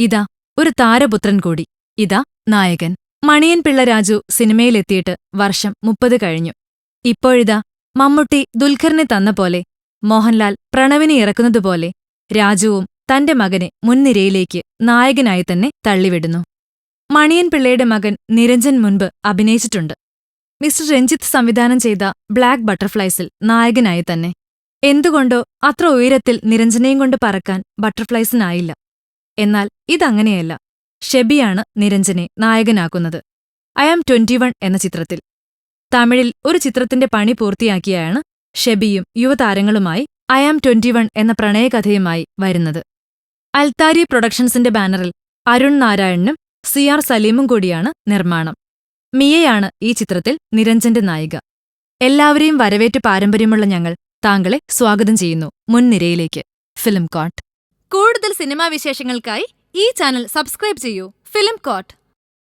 ഇതാ ഒരു താരപുത്രൻ കൂടി. ഇതാ നായകൻ. മണിയൻ പിള്ള രാജു സിനിമയിലെത്തിയിട്ട് വർഷം മുപ്പത് കഴിഞ്ഞു. ഇപ്പോഴിതാ മമ്മൂട്ടി ദുൽഖറിനെ തന്ന പോലെ മോഹൻലാൽ പ്രണവിനെ ഇറക്കുന്നതുപോലെ രാജുവും തന്റെ മകനെ മുൻനിരയിലേക്ക് നായകനായി തന്നെ തള്ളിവിടുന്നു. മണിയൻ പിള്ളയുടെ മകൻ നിരഞ്ജൻ മുൻപ് അഭിനയിച്ചിട്ടുണ്ട്. മിസ്റ്റർ രഞ്ജിത്ത് സംവിധാനം ചെയ്ത ബ്ലാക്ക് ബട്ടർഫ്ലൈസിൽ നായകനായി തന്നെ. എന്തുകൊണ്ടോ അത്ര ഉയരത്തിൽ നിരഞ്ജനയും കൊണ്ട് പറക്കാൻ ബട്ടർഫ്ലൈസിനായില്ല. എന്നാൽ ഇതങ്ങനെയല്ല. ഷെബിയാണ് നിരഞ്ജനെ നായകനാക്കുന്നത്. ഐ ആം ട്വന്റി വൺ എന്ന ചിത്രത്തിൽ. തമിഴിൽ ഒരു ചിത്രത്തിന്റെ പണി പൂർത്തിയാക്കിയാണ് ഷെബിയും യുവതാരങ്ങളുമായി ഐ ആം ട്വന്റി വൺ എന്ന പ്രണയകഥയുമായി വരുന്നത്. അൽത്താരി പ്രൊഡക്ഷൻസിന്റെ ബാനറിൽ അരുൺ നാരായണനും സി ആർ സലീമും കൂടിയാണ് നിർമ്മാണം. മിയയാണ് ഈ ചിത്രത്തിൽ നിരഞ്ജന്റെ നായിക. എല്ലാവരെയും വരവേറ്റ് പാരമ്പര്യമുള്ള ഞങ്ങൾ താങ്കളെ സ്വാഗതം ചെയ്യുന്നു. മുൻനിരയിലേക്ക്. Film coat. കൂടുതൽ സിനിമാ വിശേഷങ്ങൾക്കായി ഈ ചാനൽ സബ്സ്ക്രൈബ് ചെയ്യൂ. Film coat.